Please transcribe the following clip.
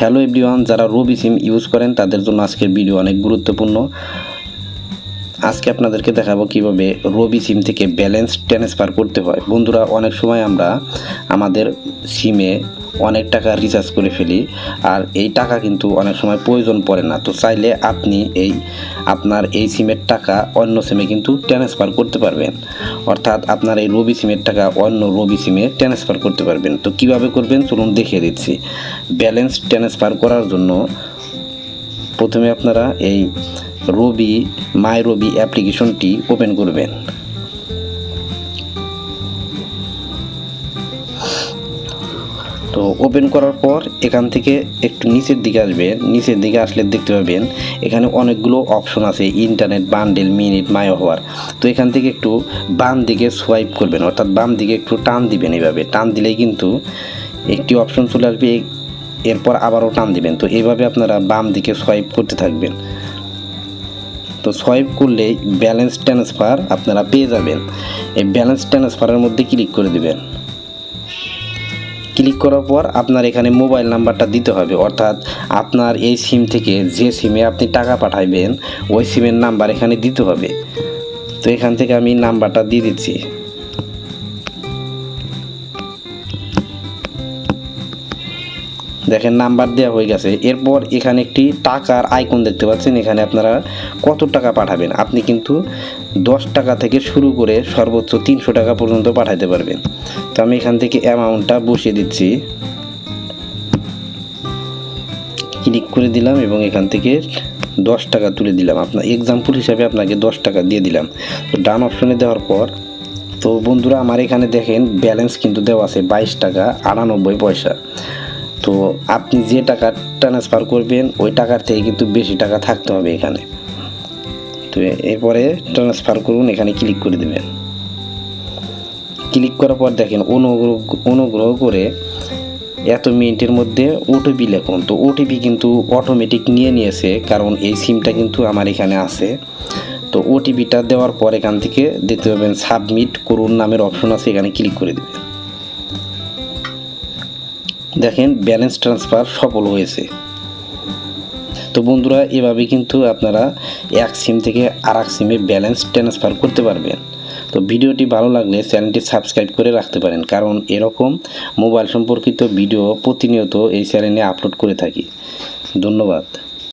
Hello everyone যারা রবি SIM use করেন, তাদের জন্য আজকের ভিডিও অনেক গুরুত্বপূর্ণ। আজকে আপনাদেরকে দেখাবো কীভাবে রবি সিম থেকে ব্যালেন্স ট্রান্সফার করতে হয়। বন্ধুরা, অনেক সময় আমরা আমাদের সিমে অনেক টাকা রিচার্জ করে ফেলি। আর এই টাকা কিন্তু অনেক সময় প্রয়োজন পড়ে না। তো চাইলে আপনি এই আপনার এই সিমের টাকা অন্য সিমে কিন্তু ট্রান্সফার করতে পারবেন। অর্থাৎ আপনার এই রবি সিমের টাকা অন্য রবি সিমে ট্রান্সফার করতে পারবেন। তো কীভাবে করবেন? চলুন দেখিয়ে দিচ্ছি। ব্যালেন্স ট্রান্সফার করার জন্য প্রথমে আপনারা এই রবি মাই রবি অ্যাপ্লিকেশনটি ওপেন করবেন। তো ওপেন করার পর এখান থেকে একটু নিচের দিকে আসবেন নিচের দিকে আসলে দেখতে পাবেন এখানে অনেকগুলো অপশন আছে ইন্টারনেট বান্ডেল মিনিট মাই হওয়ার তো এখান থেকে একটু বাম দিকে সোয়াইপ করবেন, অর্থাৎ বাম দিকে একটু টান দিবেন এইভাবে টান দিলেই কিন্তু একটি অপশন চলে আসবে, এরপর আবারও টান দিবেন। তো এইভাবে আপনারা বাম দিকে সোয়াইপ করতে থাকবেন। তো সোয়াইপ করলেই ব্যালেন্স ট্রান্সফার আপনারা পেয়ে যাবেন। এই ব্যালেন্স ট্রান্সফারের মধ্যে ক্লিক করে দিবেন। ক্লিক করার পর আপনার এখানে মোবাইল নাম্বারটা দিতে হবে। অর্থাৎ আপনার এই সিম থেকে যে সিমে আপনি টাকা পাঠাইবেন, ওই সিমের নাম্বার এখানে দিতে হবে। তো এখান থেকে আমি নাম্বারটা দিয়ে দিচ্ছি। দেখেন নাম্বার দেওয়া হয়ে গেছে। এরপর এখানে একটি টাকার আইকন দেখতে পাচ্ছেন। এখানে আপনারা কত টাকা পাঠাবেন? আপনি কিন্তু দশ টাকা থেকে শুরু করে সর্বোচ্চ তিনশো টাকা পর্যন্ত পাঠাতে পারবেন। তো আমি এখান থেকে অ্যামাউন্টটা বসিয়ে দিচ্ছি। ক্লিক করে দিলাম এবং এখান থেকে দশ টাকা তুলে দিলাম। আপনার এক্সাম্পল হিসাবে আপনাকে দশ টাকা দিয়ে দিলাম। তো ডান অপশনে দেওয়ার পর, তো বন্ধুরা আমার এখানে দেখেন ব্যালেন্স কিন্তু দেওয়া আছে বাইশ টাকা আটানব্বই পয়সা। তো আপনি যে টাকা ট্রান্সফার করবেন, ওই টাকার থেকে কিন্তু বেশি টাকা থাকতে হবে এখানে। তো এরপরে ট্রান্সফার করুন, এখানে ক্লিক করে দেবেন। ক্লিক করার পর দেখেন অনুগ্রহ অনুগ্রহ করে এত মিনিটের মধ্যে ওটিপি লেখুন। তো ওটিপি কিন্তু অটোমেটিক নিয়ে নিয়েছে, কারণ এই সিমটা কিন্তু আমার এখানে আছে। তো ওটিপিটা দেওয়ার পর এখান থেকে দেখতে পাবেন সাবমিট করুন নামের অপশন আছে, এখানে ক্লিক করে দেবেন। দেখেন ব্যালেন্স ট্রান্সফার সফল হয়েছে। তো বন্ধুরা, এভাবে কিন্তু আপনারা এক সিম থেকে আর এক সিমে ব্যালেন্স ট্রান্সফার করতে পারবেন। তো ভিডিওটি ভালো লাগলে চ্যানেলটি সাবস্ক্রাইব করে রাখতে পারেন, কারণ এরকম মোবাইল সম্পর্কিত ভিডিও প্রতিনিয়ত এই চ্যানেলে আপলোড করে থাকি। ধন্যবাদ।